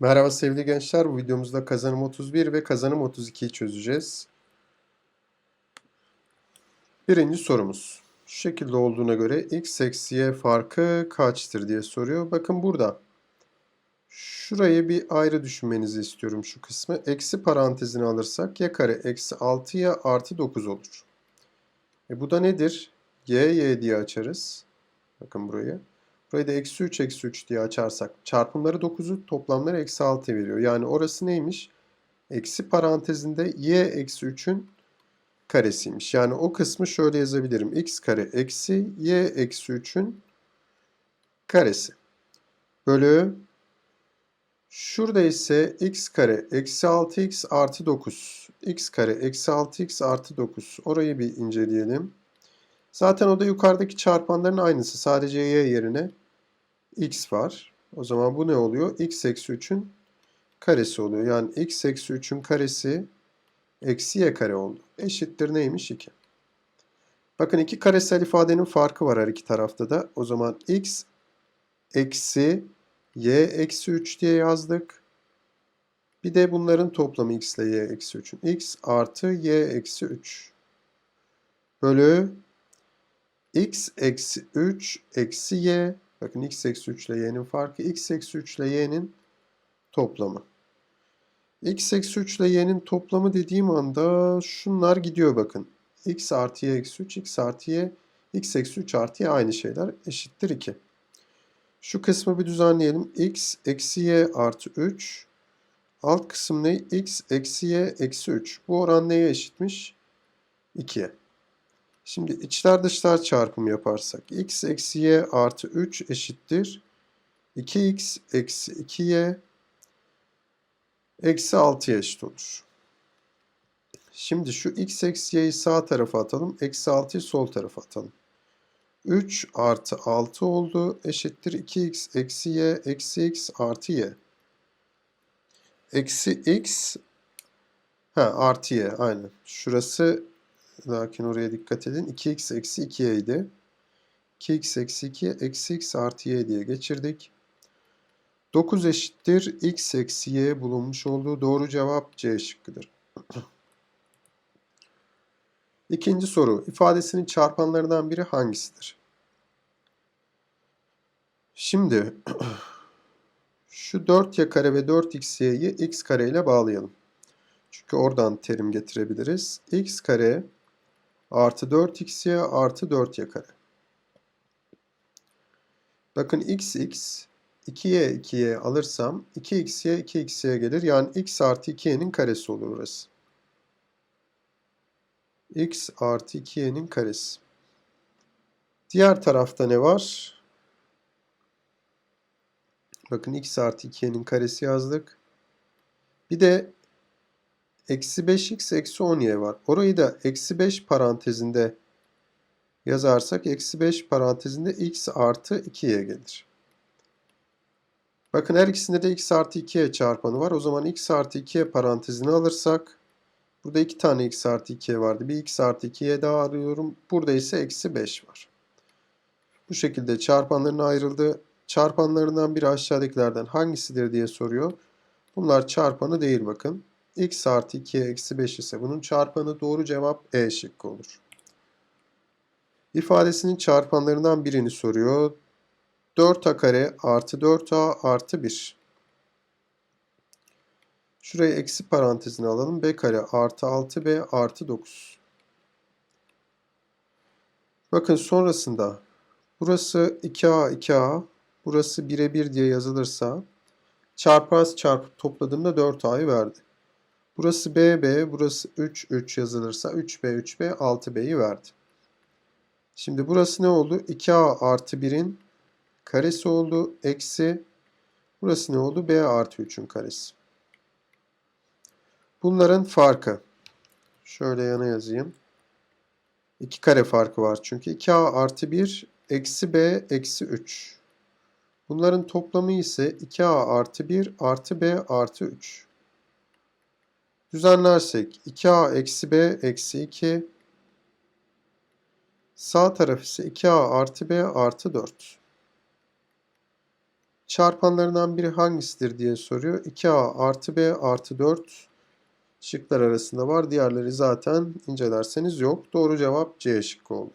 Merhaba sevgili gençler. Bu videomuzda kazanım 31 ve kazanım 32'yi çözeceğiz. Birinci sorumuz. Şu şekilde olduğuna göre x eksi y farkı kaçtır diye soruyor. Bakın burada. Şurayı bir ayrı düşünmenizi istiyorum şu kısmı. Eksi parantezini alırsak y kare eksi 6y artı 9 olur. E bu da nedir? y y diye açarız. Bakın burayı. Burayı da eksi 3 eksi 3 diye açarsak çarpımları 9'u toplamları eksi 6 veriyor. Yani orası neymiş? Eksi parantezinde y eksi 3'ün karesiymiş. Yani o kısmı şöyle yazabilirim. x kare eksi y eksi 3'ün karesi. Bölü şurada ise x kare eksi 6x artı 9. x kare eksi 6x artı 9. Orayı bir inceleyelim. Zaten o da yukarıdaki çarpanların aynısı. Sadece y yerine x var. O zaman bu ne oluyor? x eksi 3'ün karesi oluyor. Yani x eksi 3'ün karesi eksi y kare oldu. Eşittir neymiş? 2. Bakın iki karesel ifadenin farkı var her iki tarafta da. O zaman x eksi y eksi 3 diye yazdık. Bir de bunların toplamı x ile y eksi 3'ün. x artı y eksi 3 bölü x eksi 3 eksi y. Bakın x eksi 3 ile y'nin farkı x eksi 3 ile y'nin toplamı. x eksi 3 ile y'nin toplamı dediğim anda şunlar gidiyor bakın. x artı y eksi 3, x artı y, x eksi 3 artı y aynı şeyler eşittir 2. Şu kısmı bir düzenleyelim. x eksi y artı 3. Alt kısım ne? x eksi y eksi 3. Bu oran neye eşitmiş? 2'ye. Şimdi içler dışlar çarpımı yaparsak x eksi y artı 3 eşittir 2x eksi 2y eksi 6'ya eşit olur. Şimdi şu x eksi y'yi sağ tarafa atalım. Eksi 6'yı sol tarafa atalım. 3 artı 6 oldu. Eşittir 2x eksi y eksi x artı y. Eksi x ha, artı y aynen. Şurası Lakin oraya dikkat edin. 2x eksi 2y idi. 2x eksi 2 eksi x artı y diye geçirdik. 9 eşittir x eksi y bulunmuş olduğu doğru cevap C şıkkıdır. İkinci soru. İfadesinin çarpanlarından biri hangisidir? Şimdi şu 4y kare ve 4xy'yi x kare ile bağlayalım. Çünkü oradan terim getirebiliriz. x kare artı 4xy artı 4y kare. Bakın x x 2y 2y alırsam 2xy 2xy gelir. Yani x artı 2y'nin karesi olur orası. x artı 2y'nin karesi. Diğer tarafta ne var? Bakın x artı 2y'nin karesi yazdık. Bir de Eksi 5x eksi 10y var. Orayı da eksi 5 parantezinde yazarsak eksi 5 parantezinde x artı 2y gelir. Bakın her ikisinde de x artı 2y çarpanı var. O zaman x artı 2y parantezini alırsak burada iki tane x artı 2y vardı. Bir x artı 2y daha arıyorum. Burada ise eksi 5 var. Bu şekilde çarpanların ayrıldı. Çarpanlarından biri aşağıdakilerden hangisidir diye soruyor. Bunlar çarpanı değil bakın x artı 2 eksi 5 ise bunun çarpanı doğru cevap E şıkkı olur. İfadesinin çarpanlarından birini soruyor. 4a kare artı 4a artı 1. Şurayı eksi parantezine alalım. b kare artı 6b artı 9. Bakın sonrasında burası 2a 2a burası 1'e 1 diye yazılırsa çarpaz çarpıp topladığımda 4a'yı verdi. Burası BB, burası 3, 3 yazılırsa 3B, 3B, 6B'yi verdi. Şimdi burası ne oldu? 2A artı 1'in karesi oldu. Eksi burası ne oldu? B artı 3'ün karesi. Bunların farkı. Şöyle yana yazayım. 2 kare farkı var çünkü. 2A artı 1 eksi B eksi 3. Bunların toplamı ise 2A artı 1 artı B artı 3. Düzenlersek 2a eksi b eksi 2 sağ taraf ise 2a artı b artı 4. çarpanlarından biri hangisidir diye soruyor. 2a artı b artı 4 şıklar arasında var. Diğerleri zaten incelerseniz yok. Doğru cevap C şıkkı oldu.